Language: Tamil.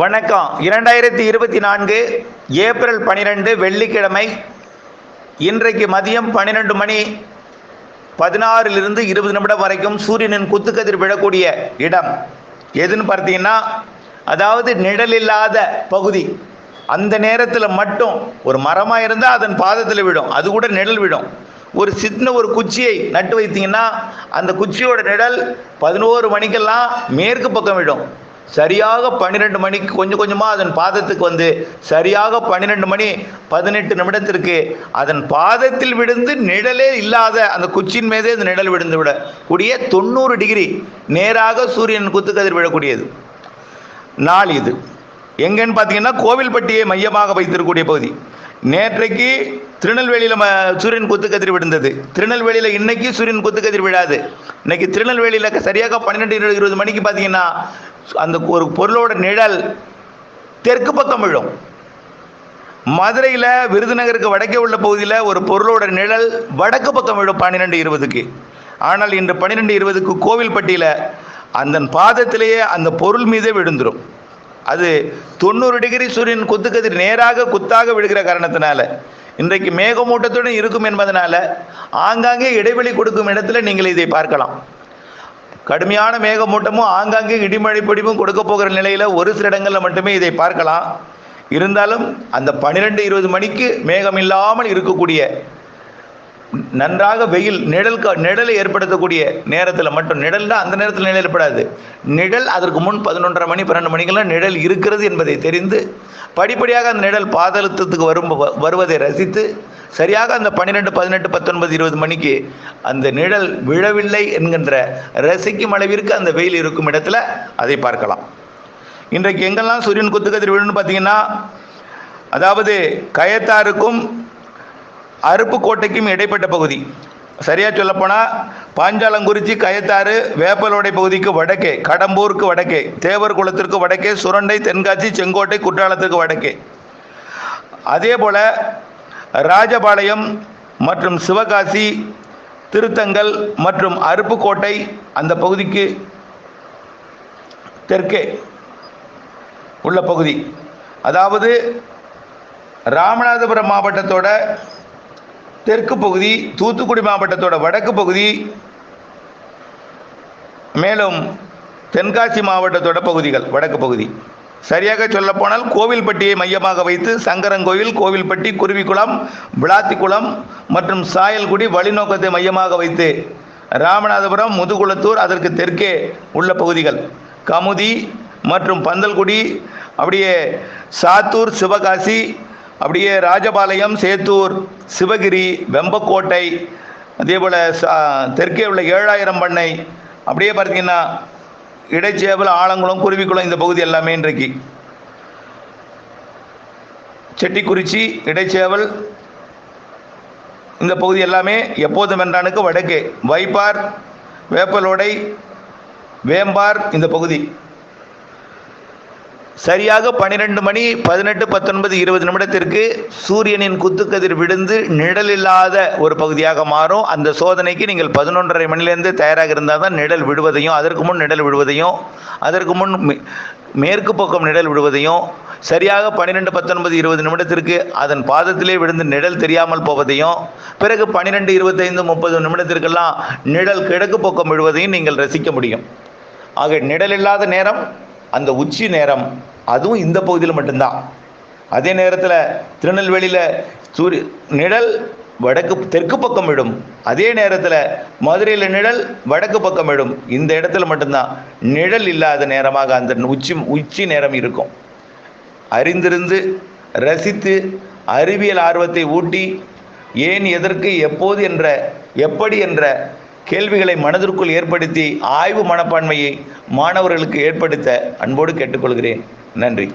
வணக்கம். இரண்டாயிரத்தி இருபத்தி நான்கு ஏப்ரல் பனிரெண்டு வெள்ளிக்கிழமை இன்றைக்கு மதியம் பன்னிரெண்டு மணி பதினாறிலிருந்து இருபது நிமிடம் வரைக்கும் சூரியனின் குத்துக்கதிர் விழக்கூடிய இடம். எதுன்னு பார்த்தீங்கன்னா அதாவது நிழல் இல்லாத பகுதி. அந்த நேரத்தில் மட்டும் ஒரு மரமாக இருந்தால் அதன் பாதத்தில் விடும் அது கூட நிழல் விடும் ஒரு சின்ன ஒரு குச்சியை நட்டு வைத்தீங்கன்னா அந்த குச்சியோட நிழல் பதினோரு மணிக்கெல்லாம் மேற்கு பக்கம் விடும் சரியாக பன்னிரெண்டு மணிக்கு கொஞ்சம் கொஞ்சமாக அதன் பாதத்துக்கு வந்து சரியாக பன்னிரெண்டு மணி பதினெட்டு நிமிடத்திற்கு அதன் பாதத்தில் விழுந்து நிழலே இல்லாத அந்த குச்சியின் மீதே அந்த நிழல் விழுந்து விட கூடிய தொண்ணூறு டிகிரி நேராக சூரியன் குத்துக்கதிர் விழக்கூடியது. நாள் இது. எங்கன்னு பார்த்தீங்கன்னா கோவில்பட்டியை மையமாக வைத்திருக்கக்கூடிய பகுதி. நேற்றைக்கு திருநெல்வேலியில் ம சூரியன் குத்துக்கதிர் விழுந்தது. திருநெல்வேலியில் இன்னைக்கு சூரியன் குத்துக்கதிர் விழாது. இன்னைக்கு திருநெல்வேலியில் சரியாக பன்னிரெண்டு இருபது மணிக்கு பார்த்தீங்கன்னா அந்த ஒரு பொருளோட நிழல் தெற்கு பக்கம் விழும். மதுரையில் விருதுநகருக்கு வடக்கே உள்ள பகுதியில் ஒரு பொருளோட நிழல் வடக்கு பக்கம் விழும் பன்னிரெண்டு இருபதுக்கு. ஆனால் இன்று பன்னிரெண்டு இருபதுக்கு கோவில்பட்டியில் அந்த பாதத்திலேயே அந்த பொருள் மீதே விழுந்துடும் அது தொண்ணூறு டிகிரி சூரியன் குத்துக்கதிர் நேராக குத்தாக விழுகிற காரணத்தினால இன்றைக்கு மேகமூட்டத்துடன் இருக்கும் என்பதனால ஆங்காங்கே இடைவெளி கொடுக்கும் இடத்துல நீங்கள் இதை பார்க்கலாம். கடுமையான மேகமூட்டமும் ஆங்காங்கே இடிமழை பிடிப்பும் கொடுக்க போகிற நிலையில் ஒரு சில இடங்களில் மட்டுமே இதை பார்க்கலாம். இருந்தாலும் அந்த பன்னிரெண்டு இருபது மணிக்கு மேகம் இல்லாமல் இருக்கக்கூடிய நன்றாக வெயில் நிழல் க- நிழலை ஏற்படுத்தக்கூடிய நேரத்தில் மட்டும் நிழல்னா அந்த நேரத்தில் நிழல் ஏற்படாது. நிழல் அதற்கு முன் பதினொன்றரை மணி பன்னெண்டு மணிக்கெல்லாம் நிழல் இருக்கிறது என்பதை தெரிந்து படிப்படியாக அந்த நிழல் பாதளத்துக்கு வரும் வருவதை ரசித்து சரியாக அந்த பன்னிரெண்டு பதினெட்டு பத்தொன்பது இருபது மணிக்கு அந்த நிழல் விழவில்லை என்கின்ற ரசிக்கும் அளவிற்கு அந்த வெயில் இருக்கும் இடத்துல அதை பார்க்கலாம். இன்றைக்கு எங்கெல்லாம் சூரியன் குத்துக்கதிர் விழுன்னு பார்த்தீங்கன்னா அதாவது கயத்தாருக்கும் அருப்புக்கோட்டைக்கும் இடைப்பட்ட பகுதி. சரியாக சொல்லப்போனால் பாஞ்சாலங்குறிச்சி கயத்தாறு வேப்பலோடை பகுதிக்கு வடக்கே கடம்பூருக்கு வடக்கே தேவர் குளத்திற்கு வடக்கே சுரண்டை தென்காசி செங்கோட்டை குற்றாலத்துக்கு வடக்கே. அதே போல ராஜபாளையம் மற்றும் சிவகாசி திருத்தங்கல் மற்றும் அருப்புக்கோட்டை அந்த பகுதிக்கு தெற்கே உள்ள பகுதி. அதாவது ராமநாதபுரம் மாவட்டத்தோட தெற்கு பகுதி தூத்துக்குடி மாவட்டத்தோட வடக்கு பகுதி மேலும் தென்காசி மாவட்டத்தோட பகுதிகள் வடக்கு பகுதி. சரியாக சொல்லப்போனால் கோவில்பட்டியை மையமாக வைத்து சங்கரங்கோவில் கோவில்பட்டி குருவிக்குளம் விளாத்திக்குளம் மற்றும் சாயல்குடி வழிநோக்கத்தை மையமாக வைத்து ராமநாதபுரம் முதுகுளத்தூர் அதற்கு தெற்கே உள்ள பகுதிகள் கமுதி மற்றும் பந்தல்குடி அப்படியே சாத்தூர் சிவகாசி அப்படியே ராஜபாளையம் சேத்தூர் சிவகிரி வெம்பக்கோட்டை அதே போல் தெற்கே உள்ள ஏழாயிரம் பண்ணை அப்படியே பார்த்தீங்கன்னா இடைச்சேவல் ஆலங்குளம் குருவிக்குளம் இந்த பகுதி எல்லாமே இன்றைக்கு. செட்டிக்குறிச்சி இடைச்சேவல் இந்த பகுதி எல்லாமே எப்போதும் வென்றானுக்கு வடக்கே. வைப்பார் வேப்பலோடை வேம்பார் இந்த பகுதி. சரியாக பன்னிரெண்டு மணி பதினெட்டு பத்தொன்பது இருபது நிமிடத்திற்கு சூரியனின் குத்துக்கதிர் விழுந்து நிழல் இல்லாத ஒரு பகுதியாக மாறும். அந்த சோதனைக்கு நீங்கள் பதினொன்றரை மணிலேருந்து தயாராக இருந்தால் தான் நிழல் விடுவதையும் அதற்கு முன் நிழல் விடுவதையும் அதற்கு முன் மேற்கு பக்கம் நிழல் விடுவதையும் சரியாக பன்னிரெண்டு பத்தொன்பது இருபது நிமிடத்திற்கு அதன் பாதத்திலே விழுந்து நிழல் தெரியாமல் போவதையும் பிறகு பன்னிரெண்டு இருபத்தைந்து முப்பது நிமிடத்திற்கெல்லாம் நிழல் கிழக்கு பக்கம் விழுவதையும் நீங்கள் ரசிக்க முடியும். ஆக நிழல் இல்லாத நேரம் அந்த உச்சி நேரம் அதுவும் இந்த பகுதியில் மட்டும்தான். அதே நேரத்தில் திருநெல்வேலியில் சூரிய நிழல் வடக்கு தெற்கு பக்கம் விடும். அதே நேரத்தில் மதுரையில் நிழல் வடக்கு பக்கம் விடும். இந்த இடத்துல மட்டும்தான் நிழல் இல்லாத நேரமாக அந்த உச்சி உச்சி நேரம் இருக்கும். அறிந்திருந்து ரசித்து அறிவியல் ஆர்வத்தை ஊட்டி ஏன் எதற்கு எப்போது என்ற எப்படி என்ற கேள்விகளை மனதிற்குள் ஏற்படுத்தி ஆய்வு மனப்பான்மையை மாணவர்களுக்கு ஏற்படுத்த அன்போடு கேட்டுக்கொள்கிறேன். நன்றி.